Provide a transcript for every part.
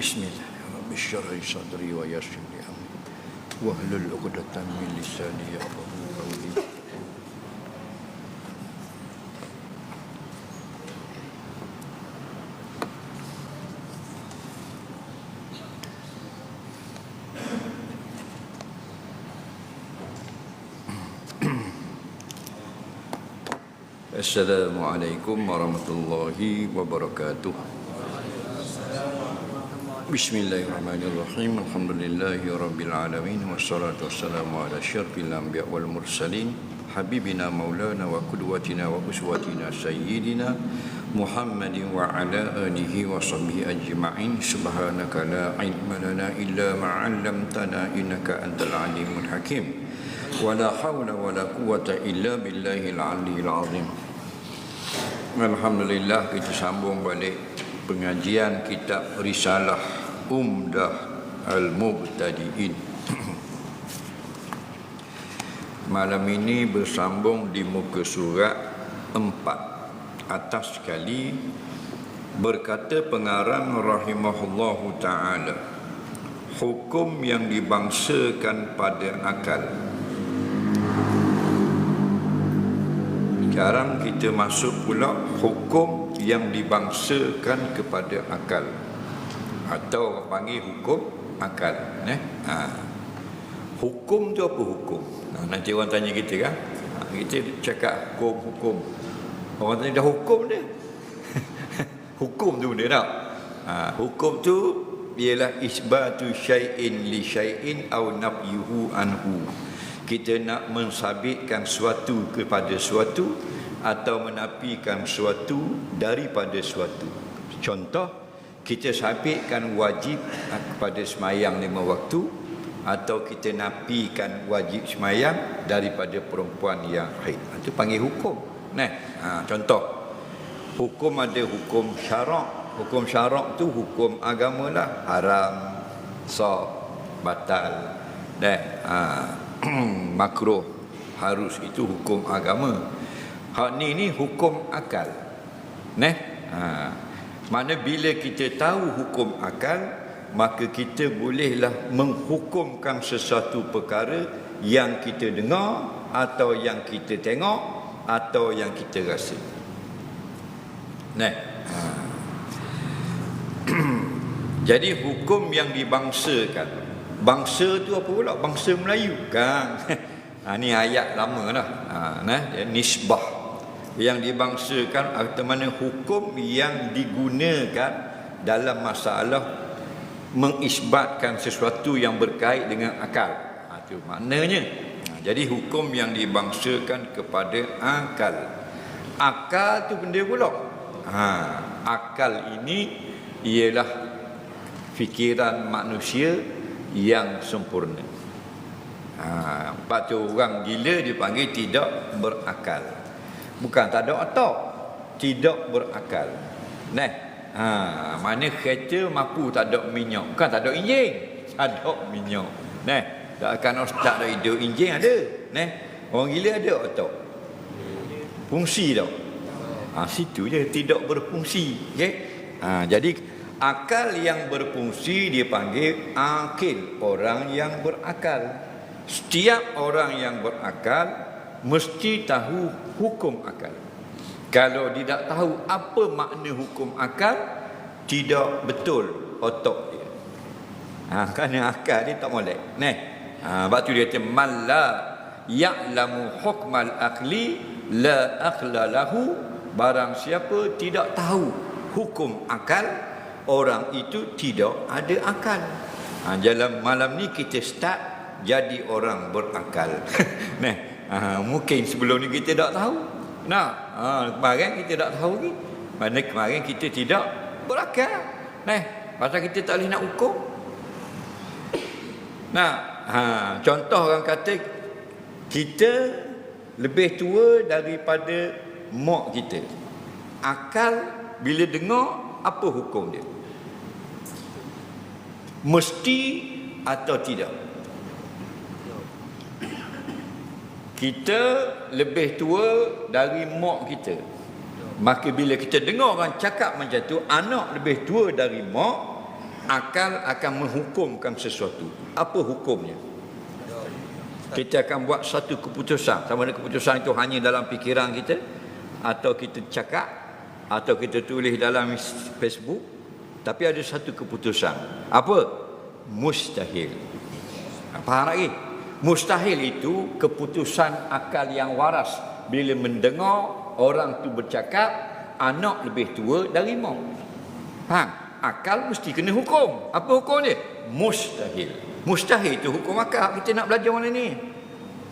بسم الله رب اشرح صدري ويسر لي أمري. واهلل عقدة من لساني يفقهوا قولي. السلام عليكم ورحمة الله وبركاته. Bismillahirrahmanirrahim. Alhamdulillahi rabbil alamin. Wassalatu wassalamu ala asyrafil anbiya wal mursalin. Habibina maulana wa qudwatina wa uswatina sayyidina Muhammadin wa ala alihi wa sahbihi ajma'in. Subhanaka la ilma lana illa ma 'allamtana innaka antal alimul hakim. Wa la hawla wa la quwwata illa billahil aliyyil azim. Alhamdulillah kita sambung balik pengajian kitab risalah Umdah Al-Mubtadi'in. Malam ini bersambung di muka surat 4 Atas sekali berkata pengarang rahimahullahu ta'ala Hukum yang dibangsakan pada akal. Sekarang kita masuk pula hukum yang dibangsakan kepada akal atau orang panggil hukum akal eh? ha. hukum tu apa hukum ha, nanti orang tanya kita kan ha, kita cakap hukum-hukum orang tanya dah hukum dia hukum tu benda tak ha, hukum tu ialah isbatu syai'in li syai'in au nafyuhu anhu kita nak mensabitkan suatu kepada suatu atau menafikan suatu daripada suatu. Contoh, kita sabitkan wajib kepada semayang lima waktu atau kita nafikan wajib semayang daripada perempuan yang haid. Itu panggil hukum. Nah, ha, contoh. Hukum ada hukum syarak. Hukum syarak tu hukum agama lah. Haram, sah, batal. Dan ha, makruh harus itu hukum agama hak ni ni hukum akal neh ha. Mana bila kita tahu hukum akal maka kita bolehlah menghukumkan sesuatu perkara yang kita dengar atau yang kita tengok atau yang kita rasa neh ha. jadi hukum yang dibangsakan Bangsa tu apa pula? Bangsa Melayu kan? ha, ni ayat lama lah. Ha, nah, nisbah. Yang dibangsakan atau mana hukum yang digunakan dalam masalah mengisbatkan sesuatu yang berkait dengan akal. Ha, tu maknanya. Ha, jadi hukum yang dibangsakan kepada akal. Akal tu benda pula. Ha, akal ini ialah fikiran manusia yang sempurna. Ha, tu orang gila dipanggil tidak berakal. Bukan tak ada otak. Tidak berakal. Nah, ha, mana kereta mampu tak ada minyak. Bukan tak ada enjin. Tak ada minyak. Nah, tak akan tak ada ide enjin ada. Nah, orang gila ada otak. Fungsi tak? Ha, situ je tidak berfungsi. Okay? Ha, jadi akal yang berfungsi dipanggil akil orang yang berakal setiap orang yang berakal mesti tahu hukum akal. Kalau tidak tahu apa makna hukum akal tidak betul otak dia. Ha, kerana akal dia tak molek. Nah ha, sebab tu dia kata man la ya'lamu hukmal akli la akhla lahu. Barang siapa tidak tahu hukum akal orang itu tidak ada akal. Ha, dalam malam ni kita start jadi orang berakal. nah, ha, mungkin sebelum ni kita tak tahu. Nah, ha, kemarin kita tak tahu ni. Mana kemarin kita tidak berakal. Nah, pasal kita tak boleh nak hukum. Nah, ha, contoh orang kata kita lebih tua daripada mak kita. Akal bila dengar apa hukum dia? Mesti atau tidak? Kita lebih tua dari mak kita. Maka bila kita dengar orang cakap macam tu, anak lebih tua dari mak, akal akan menghukumkan sesuatu. Apa hukumnya? Kita akan buat satu keputusan. Sama ada keputusan itu hanya dalam fikiran kita, atau kita cakap, atau kita tulis dalam Facebook. Tapi ada satu keputusan. Apa? Mustahil. Faham lagi? Mustahil itu keputusan akal yang waras. Bila mendengar orang tu bercakap anak lebih tua dari mak. Faham? Akal mesti kena hukum. Apa hukum dia? Mustahil. Mustahil itu hukum akal. Kita nak belajar mana ni?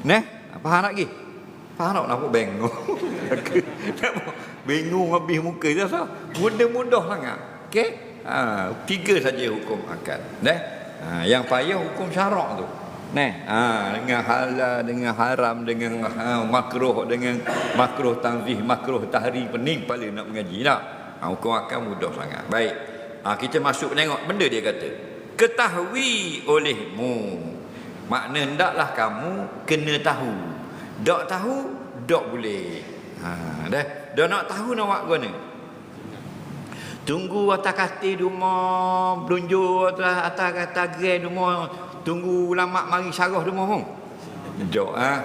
Neh, faham lagi? Faham tak? Nampak bengong. bengong habis muka dia sah. Mudah-mudah sangat. Okey? Ha, tiga saja hukum akal. Neh. Ha, yang payah hukum syarak tu. Nah, ha, dengan halal, dengan haram, dengan ha, makruh, dengan makruh tanzih, makruh tahri pening kepala nak mengaji tak? Ha, hukum akan mudah sangat. Baik. Ha, kita masuk tengok benda dia kata. Ketahui olehmu. Makna hendaklah kamu kena tahu. Dok tahu, dok boleh. Ha, dah. Dah nak tahu nak buat mana? Tunggu atas katil rumah, berunjuk atas atas grand rumah, tunggu lama mari syarah rumah pun. Jok ah.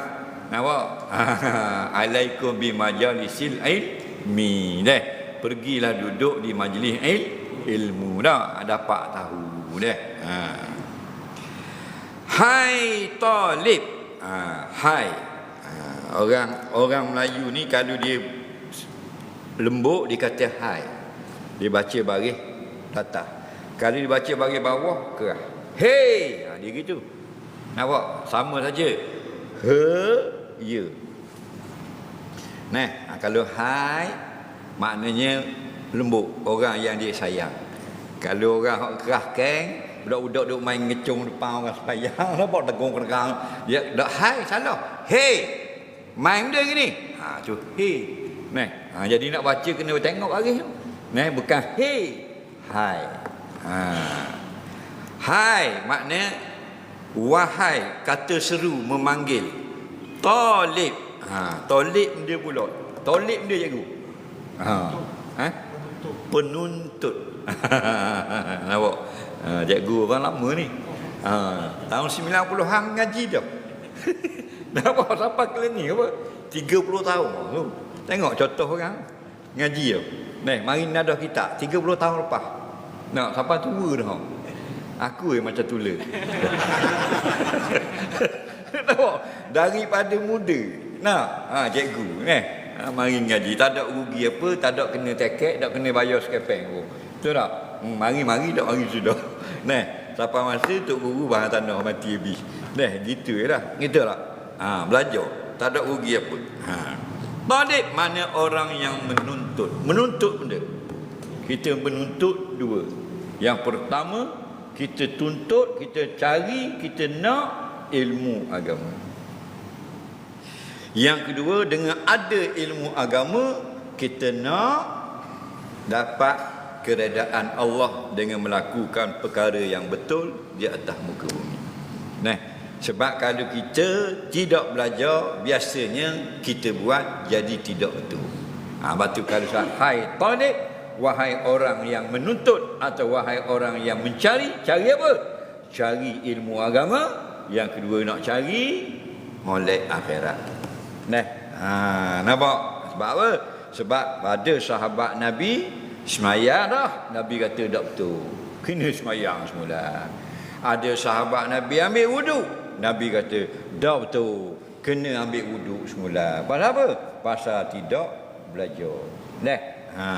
Nampak? Alaikum bi majalisil ilmi. Deh. Pergilah duduk di majlis il, ilmu dah dapat tahu deh. Ha. Hai talib. Ha, hai. Ha, orang orang Melayu ni kalau dia lembut dia kata hai. Dia baca baris tata. Kalau dia baca baris bawah keras. Hey, ha, dia gitu. Nampak? Sama saja. He, ya. Nah, ha, kalau hai maknanya lembut, orang yang dia sayang. Kalau orang hok keng, budak-budak duk main ngecung depan orang sayang, nampak tegung keregang. Ya, dak hai salah. Hey. Main dia gini. Ha, tu hey. Nah, ha, jadi nak baca kena tengok lagi. Nah, bukan hey. Hai. Ha. Hai makna wahai kata seru memanggil. Talib. Ha, talib dia pula. Talib dia cikgu. Ha. Ha? Penuntut. Nampak? Ha, cikgu orang lama ni. Ha, tahun 90-an ngaji dah. Nampak sampai ke ni apa? 30 tahun. Tengok contoh orang ngaji dah. Nih, mari nadah kita 30 tahun lepas. Nak sampai tua dah. Aku yang macam tula. Nampak? Daripada muda. Nah, ha, cikgu. Eh, ha, mari ngaji. Tak ada rugi apa, tak ada kena tekek, tak kena bayar sekepeng pun. Betul tak? Hmm, mari-mari tak mari sudah. Nah, sampai masa Tok Guru bahan tanah mati habis. Nah, gitu je lah. Gitu tak? Ha, belajar. Tak ada rugi apa. Ha. Balik mana orang yang menuntut. Menuntut benda. Kita menuntut dua. Yang pertama, kita tuntut, kita cari, kita nak ilmu agama. Yang kedua, dengan ada ilmu agama, kita nak dapat keredaan Allah dengan melakukan perkara yang betul di atas muka bumi. Nah, sebab kalau kita tidak belajar, biasanya kita buat jadi tidak betul. Ha, batu kalau hai talib, wahai orang yang menuntut atau wahai orang yang mencari cari apa? Cari ilmu agama. Yang kedua nak cari molek akhirat. Nah ha nampak? Sebab apa? Sebab pada sahabat nabi semaya dah. Nabi kata tak betul kena semayang semula. Ada sahabat nabi ambil wudu nabi kata tak betul kena ambil wudu semula. Pasal apa? Pasal tidak belajar. Nah ha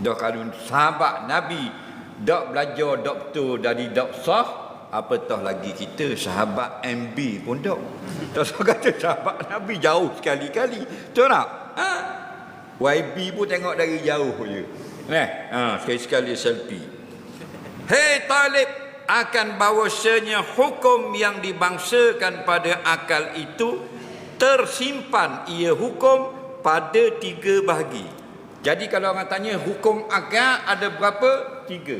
Dah kalau sahabat Nabi. Dok belajar doktor dari dok sah Apatah lagi kita sahabat MB pun dok Tak so kata sahabat Nabi jauh sekali-kali. Tahu tak? Ha? YB pun tengok dari jauh je. Nah, ha, sekali-sekali selfie. Hei talib akan bahawasanya hukum yang dibangsakan pada akal itu tersimpan. Ia hukum pada tiga bahagi jadi kalau orang tanya hukum akal ada berapa? Tiga.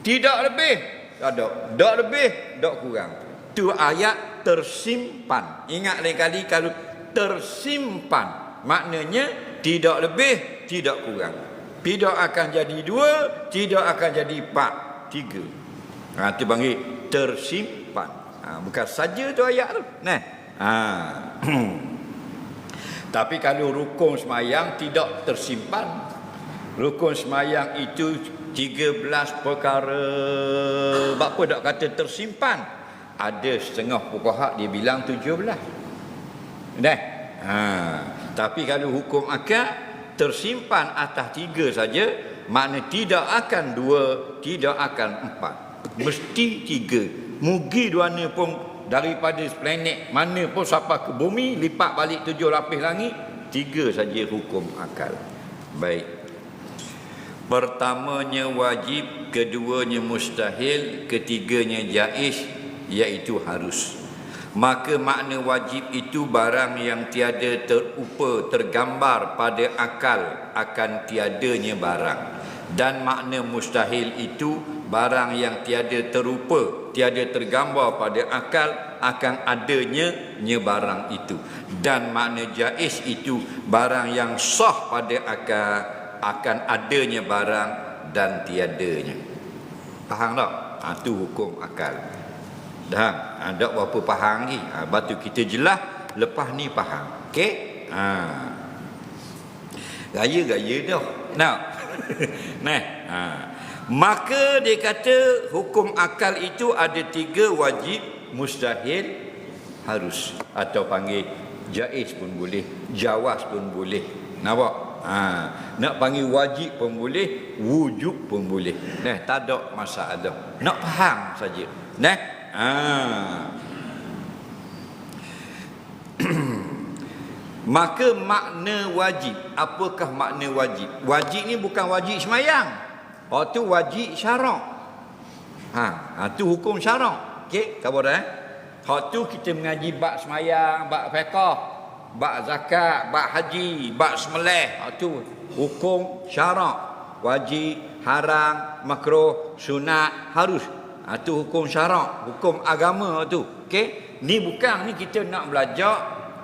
Tidak lebih. Ada. Tak lebih. Tak kurang. Itu ayat tersimpan. Ingat lain kali kalau tersimpan. Maknanya tidak lebih, tidak kurang. Tidak akan jadi dua, tidak akan jadi empat, tiga. Ha, itu panggil tersimpan. Ha, bukan saja tu ayat tu. Nah. Ha. Tapi kalau rukun semayang tidak tersimpan. Rukun semayang itu 13 perkara. Apa tak kata tersimpan? Ada setengah pokok dia bilang 17. Dah. Ha. Tapi kalau hukum akad tersimpan atas tiga saja, makna tidak akan dua, tidak akan empat. Mesti tiga. Mugi dua ni pun daripada planet mana pun sampai ke bumi, lipat balik tujuh lapis langit, tiga saja hukum akal. Baik. Pertamanya wajib, keduanya mustahil, ketiganya jaiz, iaitu harus maka makna wajib itu barang yang tiada terupa tergambar pada akal akan tiadanya barang dan makna mustahil itu barang yang tiada terupa tiada tergambar pada akal akan adanya nya barang itu dan makna jaiz itu barang yang sah pada akal akan adanya barang dan tiadanya faham tak ha, hukum akal Dah, ada berapa faham ni? Ha, batu kita jelas, lepas ni faham. Okey? Ha. Gaya-gaya dah. Nah. nah. Ha. Maka dia kata hukum akal itu ada tiga wajib, mustahil, harus. Atau panggil jaiz pun boleh, jawas pun boleh. Nampak? Ha. Nak panggil wajib pun boleh, wujud pun boleh. Nah, tak ada masalah. Nak faham saja. Nah. Ha. Maka makna wajib Apakah makna wajib Wajib ni bukan wajib semayang Oh tu wajib syarak ha. ha tu hukum syarak Okey, khabar dah eh Hak tu kita mengaji bab semayang, bab fiqah, bab zakat, bab haji, bab semelih. Hak tu hukum syarak. Wajib, haram, makruh, sunat, harus. Ha, hukum syarak, hukum agama tu. Okey. Ni bukan ni kita nak belajar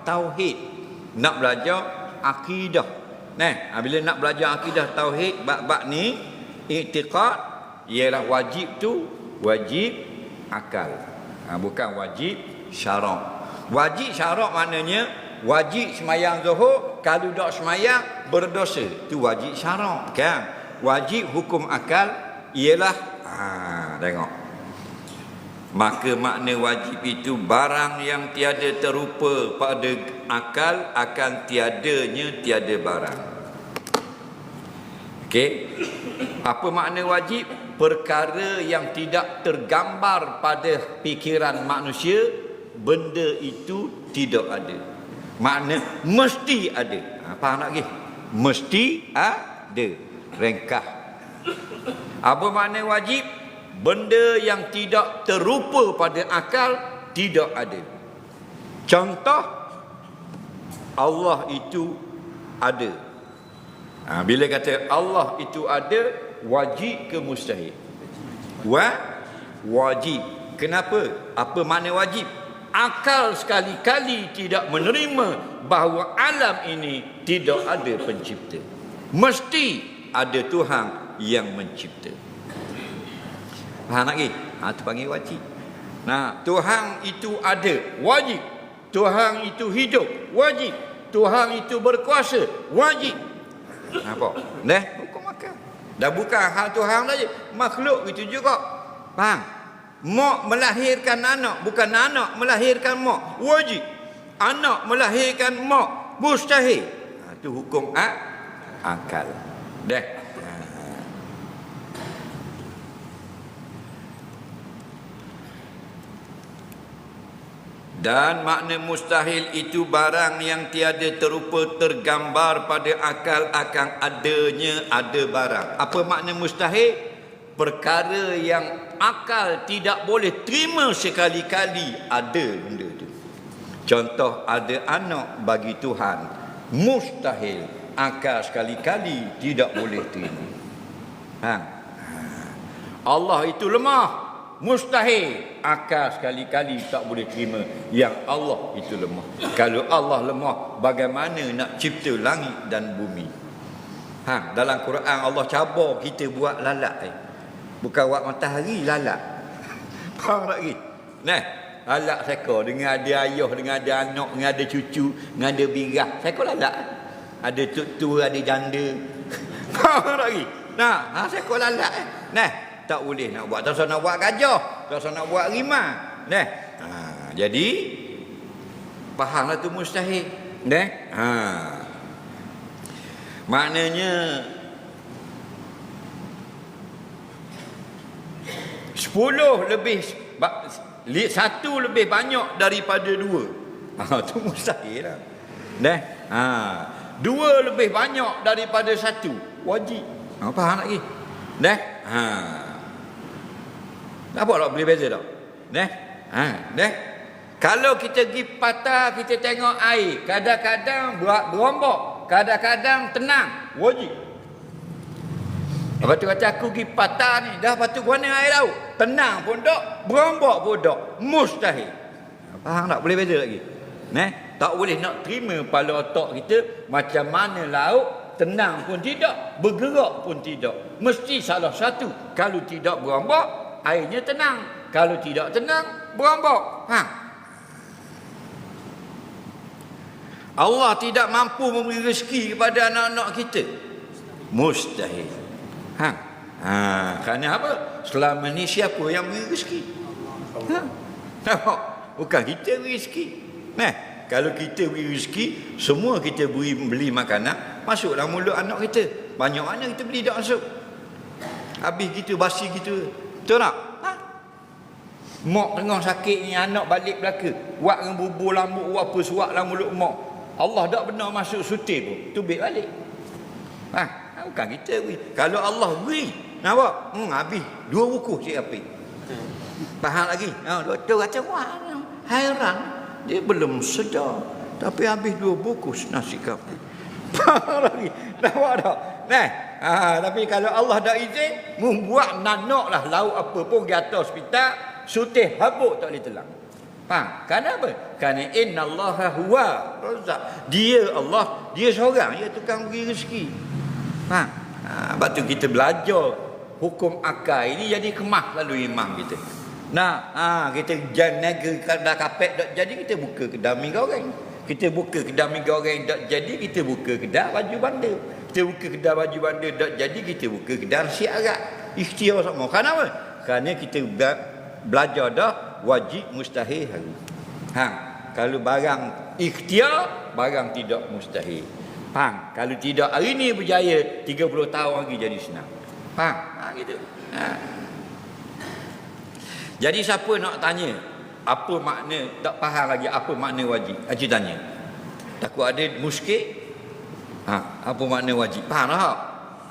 tauhid. Nak belajar akidah. Nah, ha, bila nak belajar akidah tauhid bab-bab ni i'tiqad ialah wajib tu wajib akal. Ha, bukan wajib syarak. Wajib syarak maknanya wajib semayang zuhur kalau tak semayang berdosa. Tu wajib syarak kan. Wajib hukum akal ialah ha tengok maka makna wajib itu barang yang tiada terupa pada akal akan tiadanya tiada barang. Okey. Apa makna wajib? Perkara yang tidak tergambar pada fikiran manusia benda itu tidak ada. Makna mesti ada. Ha, faham tak mesti ada. Rengkah apa makna wajib benda yang tidak terupa pada akal tidak ada contoh Allah itu ada. Ha, bila kata Allah itu ada wajib ke mustahil? Wa wajib. Kenapa? Apa makna wajib? Akal sekali-kali tidak menerima bahawa alam ini tidak ada pencipta. Mesti ada Tuhan yang mencipta Faham lagi? Ha, itu panggil wajib. Nah, Tuhan itu ada, wajib. Tuhan itu hidup, wajib. Tuhan itu berkuasa, wajib. Apa? Dah, hukum makan. Dah bukan hal Tuhan saja, makhluk itu juga. Faham? Mak melahirkan anak, bukan anak melahirkan mak, wajib. Anak melahirkan mak, mustahil. Ha, itu hukum ha? akal. Dah. Dan makna mustahil itu barang yang tiada terupa tergambar pada akal akan adanya ada barang. Apa makna mustahil? Perkara yang akal tidak boleh terima sekali-kali ada benda itu. Contoh ada anak bagi Tuhan. Mustahil. Akal sekali-kali tidak boleh terima. Ha. Allah itu lemah mustahil akal sekali-kali tak boleh terima yang Allah itu lemah kalau Allah lemah bagaimana nak cipta langit dan bumi Ha, dalam Quran Allah cabar kita buat lalat eh. Bukan buat matahari lalat. Faham tak lagi? Nah, lalat seko dengan ada ayah, dengan ada anak, dengan ada cucu, dengan ada birah. Seko lalat. Ada tuk ada janda. Faham tak lagi? Nah, ha, seko lalat eh. Nah, tak boleh nak buat. Tak usah nak buat gajah. Tak usah nak buat rimah. Nah, ha, jadi fahamlah tu mustahil. Nah, ha. Maknanya Sepuluh lebih Satu lebih banyak daripada dua ha, Itu mustahil lah Dah? Ha. Dua lebih banyak daripada satu Wajib ha, Faham lagi? Dah? Ha. Nampak tak boleh beza tak? Dah? Ha. Dah? Kalau kita pergi patah Kita tengok air Kadang-kadang berombak kadang-kadang tenang wajib Lepas tu kata aku pergi patah ni Dah lepas tu mana air laut Tenang pun tak Berombak pun tak Mustahil Faham tak? Boleh beza lagi Nah, Tak boleh nak terima kepala otak kita Macam mana laut Tenang pun tidak Bergerak pun tidak Mesti salah satu Kalau tidak berombak Airnya tenang Kalau tidak tenang Berombak Faham? Allah tidak mampu memberi rezeki kepada anak-anak kita. Mustahil. Ha. Ha, kerana apa? Selama ni siapa yang beri rezeki? Ha. Nampak? Bukan kita beri rezeki. Nah, kalau kita beri rezeki, semua kita beri beli makanan, masuklah mulut anak kita. Banyak mana kita beli tak masuk? Habis kita basi kita. Betul tak? Ha? Mak tengah sakit ni anak balik belaka. Buat dengan bubur lambuk, apa suak dalam mulut mak. Allah tak benar masuk sutir pun. Tubik balik ha, bukan kita beri. Kalau Allah beri nampak? Hmm, habis. Dua buku cik api. Faham lagi? Ha, doktor kata wah hairan. Dia belum sedar. Tapi habis dua buku nasi kapi faham lagi? Nampak tak? Nah ha, tapi kalau Allah dah izin membuat nanak lah lauk apa pun di atas hospital sutir habuk tak boleh telang Faham? Kerana apa? Kerana inna Allah huwa razak. Dia Allah, dia seorang yang tukang beri rezeki. Faham? Ha, sebab tu kita belajar hukum akal ini jadi kemah lalu imam kita. Nah, ha, kita jangan dah kapet tak jadi kita buka kedai mi goreng. Kita buka kedai mi goreng tak jadi kita buka kedai baju bandar. Kita buka kedai baju bandar tak jadi kita buka kedai nasi arak. Ikhtiar sama. Kenapa? Kerana kita belajar dah wajib mustahil hari. Ha, kalau barang ikhtiar, barang tidak mustahil. Faham? Kalau tidak hari ni berjaya, 30 tahun lagi jadi senang. Faham? Ha, gitu. Ha. Jadi siapa nak tanya apa makna tak faham lagi apa makna wajib? Haji tanya. Takut ada muskil. Ha, apa makna wajib? Faham tak?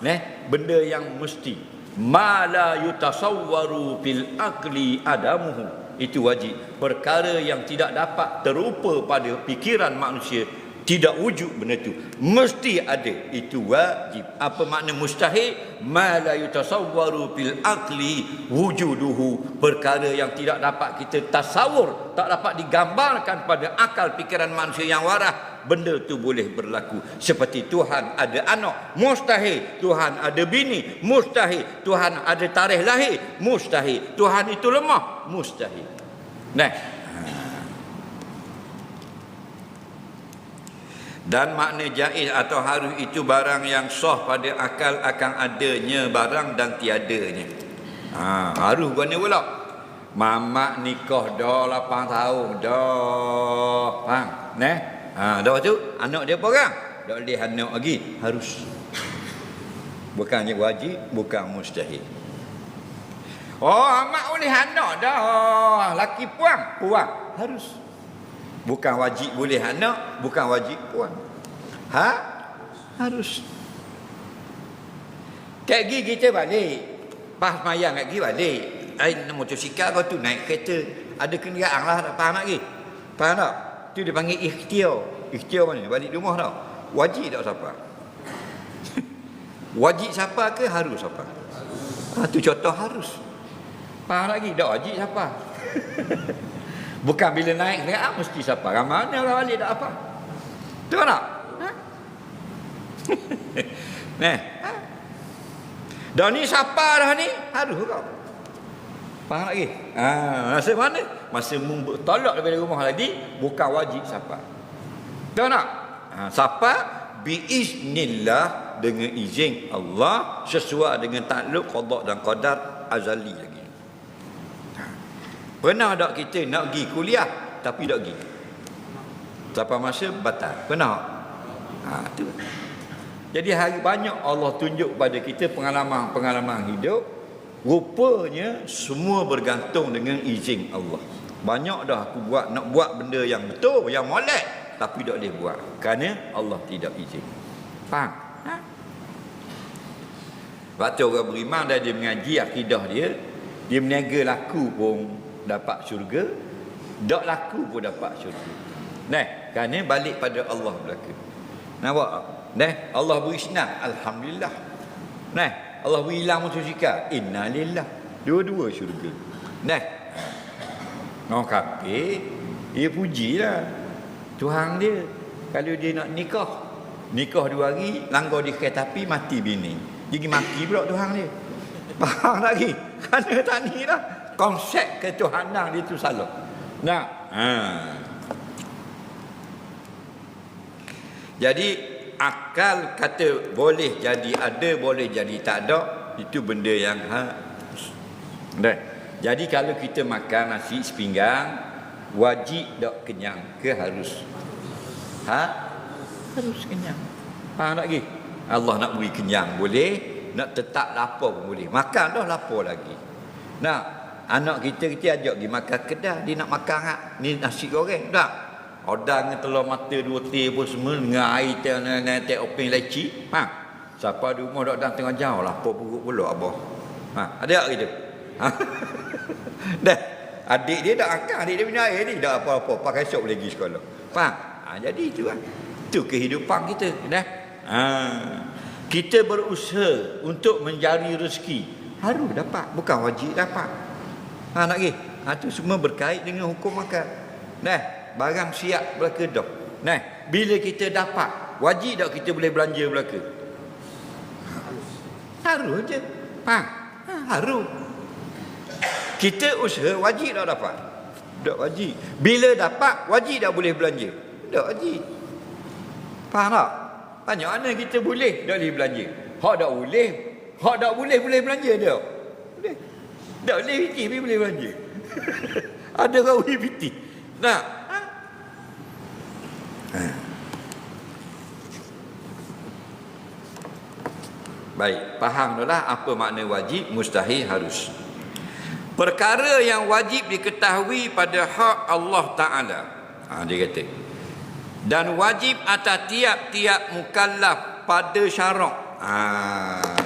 Neh, benda yang mesti. Ma la yutasawwaru fil aqli adamuhu itu wajib perkara yang tidak dapat terupa pada fikiran manusia tidak wujud benda itu mesti ada. Itu wajib. Apa makna mustahil? Ma la yutasawwaru fil aqli wujuduhu. Perkara yang tidak dapat kita tasawur tak dapat digambarkan pada akal fikiran manusia yang waras benda tu boleh berlaku. Seperti Tuhan ada anak mustahil. Tuhan ada bini mustahil. Tuhan ada tarikh lahir mustahil. Tuhan itu lemah mustahil. Nah dan makna jaiz atau harus itu barang yang sah pada akal akan adanya barang dan tiadanya ha, harus guna pula mamak nikah dah 8 tahun dah faham nah Ha, dah tu anak dia orang? Tak boleh anak lagi, harus. Bukannya wajib, bukan mustahil. Oh, amak boleh anak dah. Laki puan, puan harus. Bukan wajib boleh anak, bukan wajib puan. Ha? Harus. Kek gigi kita balik. Pas mayang kat gigi balik. Ai motosikal kau tu naik kereta. Ada kenderaan lah, tak faham lagi. Faham tak? Itu dia panggil ikhtiar. Ikhtiar mana? Balik rumah tau. Wajib tak siapa? wajib siapa ke harus siapa? Ha, tu contoh harus. Faham lagi? Tak wajib siapa? Bukan bila naik kenderaan mesti siapa? Ramai mana orang balik tak apa? Tu tak? Ha? Nah. Ha? Dah ni siapa dah ni? Harus kau. Faham lagi? Ha, masa mana? Masa tolak daripada rumah lagi, bukan wajib siapa. Tahu tak? Ha, siapa? Biiznillah dengan izin Allah sesuai dengan takluk qada dan qadar azali lagi. Pernah tak kita nak pergi kuliah tapi tak pergi? Sampai masa batal. Pernah? Ha, tu. Jadi hari banyak Allah tunjuk pada kita pengalaman-pengalaman hidup Rupanya semua bergantung dengan izin Allah. Banyak dah aku buat nak buat benda yang betul, yang molek tapi tak boleh buat kerana Allah tidak izin. Faham? Ha? Waktu orang beriman dah dia mengaji akidah dia, dia meniaga laku pun dapat syurga, tak laku pun dapat syurga. Nah, kerana balik pada Allah belaka. Nampak? Nah, Allah beri senang, alhamdulillah. Nah, Allah beri hilang musyrikah. Innalillah. Dua-dua syurga. Nah. Orang kafir, dia pujilah Tuhan dia. Kalau dia nak nikah, nikah dua hari, langgar di kereta api, mati bini. Jadi mati pula Tuhan dia. Faham lagi? Kerana tak ni lah. Konsep ketuhanan dia tu salah. Nah. Ha. Jadi akal kata boleh jadi ada boleh jadi tak ada itu benda yang ha dah. Jadi kalau kita makan nasi sepinggang wajib tak kenyang ke harus? Ha? Harus kenyang. Ha nak lagi Allah nak beri kenyang boleh nak tetap lapar pun boleh. Makan dah lapar lagi. Nah anak kita kita ajak pergi makan kedah dia nak makan hak ni nasi goreng tak Odang dengan telur mata dua teh pun semua dengan air teh dengan teh openg leci. Ha. Siapa di rumah dak datang tengah jauh lah apa perut pula abah. Ha, ada tak gitu? Ha. Dah. Adik dia dak akak, adik dia punya air ni dak apa-apa, pakai sok lagi sekolah. Faham? Ha, jadi itu kan. Itu kehidupan kita, dah. Ha. Kita berusaha untuk mencari rezeki. Harus dapat, bukan wajib dapat. Ha nak pergi. Ha tu semua berkait dengan hukum makan. Dah barang siap belaka dah. Nah, bila kita dapat, wajib tak kita boleh belanja belaka? Harus je. Ha, ha harus. Kita usaha wajib tak dapat? Tak wajib. Bila dapat, wajib tak boleh belanja? Tak wajib. Faham tak? Banyak mana kita boleh tak boleh belanja? Hak tak boleh, hak tak boleh boleh belanja dia. Boleh. Tak boleh fikir boleh belanja. Ada orang fikir. Nah, Baik, faham dah apa makna wajib, mustahil, harus. Perkara yang wajib diketahui pada hak Allah Ta'ala. Ha, dia kata. Dan wajib atas tiap-tiap mukallaf pada syarak. Ha,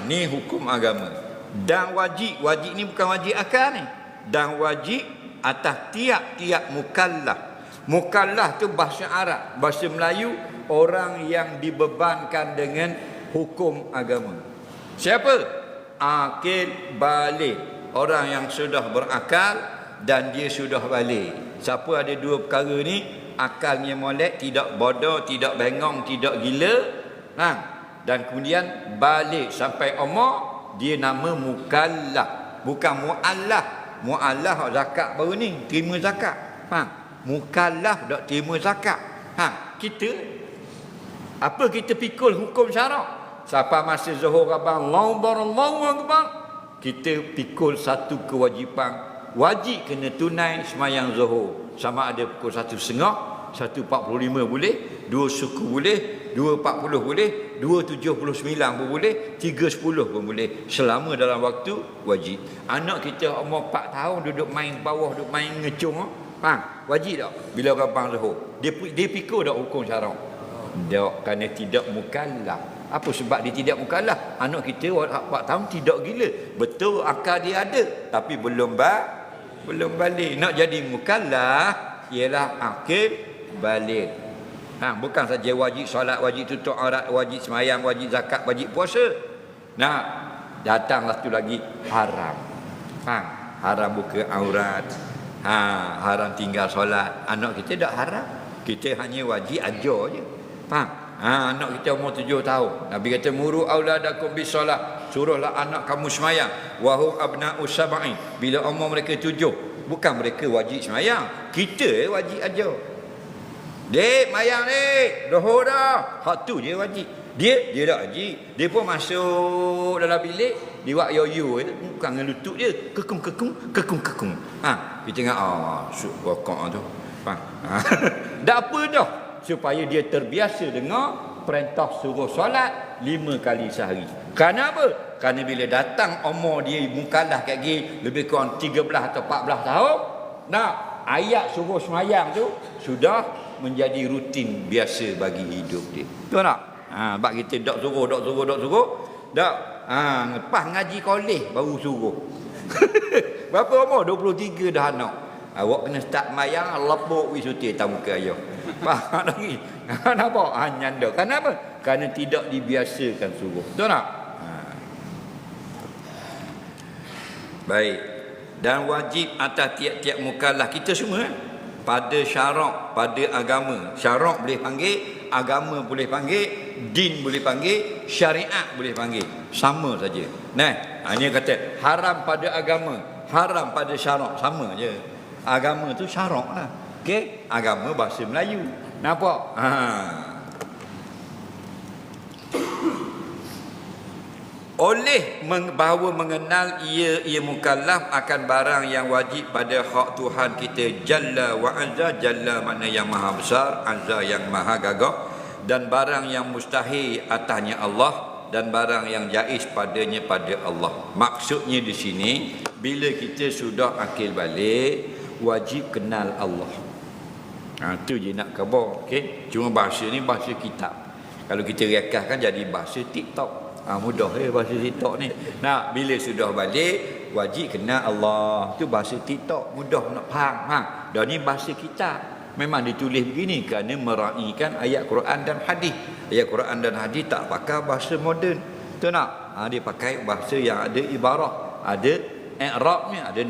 ni hukum agama. Dan wajib, wajib ni bukan wajib akal ni. Dan wajib atas tiap-tiap mukallaf. Mukallaf tu bahasa Arab. Bahasa Melayu, orang yang dibebankan dengan hukum agama. Siapa? Akil balik. Orang yang sudah berakal dan dia sudah balik. Siapa ada dua perkara ni, akalnya molek, tidak bodoh, tidak bengong, tidak gila. Ha? Dan kemudian balik sampai umur, dia nama mukallaf. Bukan mu'allah. Mu'allah zakat baru ni, terima zakat. Ha? Mukallaf tak terima zakat. Ha? Kita, apa kita pikul hukum syarak? Sampai masa zuhur abang Allahu Allahu Akbar kita pikul satu kewajipan wajib kena tunai semayang zuhur sama ada pukul satu setengah satu empat puluh lima boleh dua suku boleh dua empat puluh boleh dua tujuh puluh sembilan pun boleh tiga sepuluh pun boleh selama dalam waktu wajib anak kita umur empat tahun duduk main bawah duduk main ngecung faham wajib tak bila orang zuhur dia dia pikul tak hukum syarak tak kerana tidak mukallaf apa sebab dia tidak mukallaf? Anak kita waktu tahun tidak gila. Betul akal dia ada tapi belum ba belum balik. Nak jadi mukallaf ialah akil balik. Ha, bukan saja wajib solat, wajib tutup aurat, wajib semayang, wajib zakat, wajib puasa. Nah, datanglah tu lagi haram. Ha, haram buka aurat. Ha, haram tinggal solat. Anak kita tak haram. Kita hanya wajib ajar je. Faham? Ha, anak kita umur tujuh tahun. Nabi kata muru auladakum bisolah. Suruhlah anak kamu semayang. Wahum abna'u sab'i. Bila umur mereka tujuh. Bukan mereka wajib semayang. Kita wajib aja. Dek, mayang dek. Dohor dah. Hak tu je wajib. Dia, dia tak wajib. Dia pun masuk dalam bilik. Dia buat yo-yo. Bukan dengan lutut dia. Kekung, kekung, kekung, kekung. Ha, kita tengok, ah, syuk rokok tu. Ha. Dah apa dah? Supaya dia terbiasa dengar perintah suruh solat lima kali sehari. Kerana apa? Kerana bila datang umur dia mukalah kat gigi lebih kurang 13 atau 14 tahun, nah, ayat suruh semayang tu sudah menjadi rutin biasa bagi hidup dia. Betul tak? Ha, bab kita dok suruh, dok suruh, dok suruh. Dok. Ha, lepas ngaji kolej baru suruh. Berapa umur? 23 dah anak. Awak kena start mayang lepuk wisuti tamu ke ayah. Faham lagi? Nampak? Ha, nyanda. Kenapa? Kerana tidak dibiasakan suruh. Betul tak? Ha. Baik. Dan wajib atas tiap-tiap mukallaf kita semua eh? Pada syarak, pada agama. Syarak boleh panggil, agama boleh panggil, din boleh panggil, syariat boleh panggil. Sama saja. Nah, ha, ini kata haram pada agama, haram pada syarak sama je. Agama tu syarak lah. Okey, agama bahasa Melayu. Nampak? Ha. Oleh bahawa mengenal ia ia mukallaf akan barang yang wajib pada hak Tuhan kita Jalla wa Azza. Jalla makna yang maha besar Azza yang maha gagah. Dan barang yang mustahil atasnya Allah dan barang yang jaiz padanya pada Allah. Maksudnya di sini bila kita sudah akil balik wajib kenal Allah. Ha, tu je nak khabar okay? cuma bahasa ni bahasa kitab. Kalau kita rekahkan jadi bahasa TikTok Ha, mudah eh bahasa TikTok ni. Nah, bila sudah balik wajib kena Allah. Tu bahasa TikTok mudah nak faham. Ha. Dan ni bahasa kita. Memang ditulis begini kerana meraihkan ayat Quran dan hadis. Ayat Quran dan hadis tak pakai bahasa moden. Tu nak. Ha, dia pakai bahasa yang ada ibarah, ada i'rabnya, ada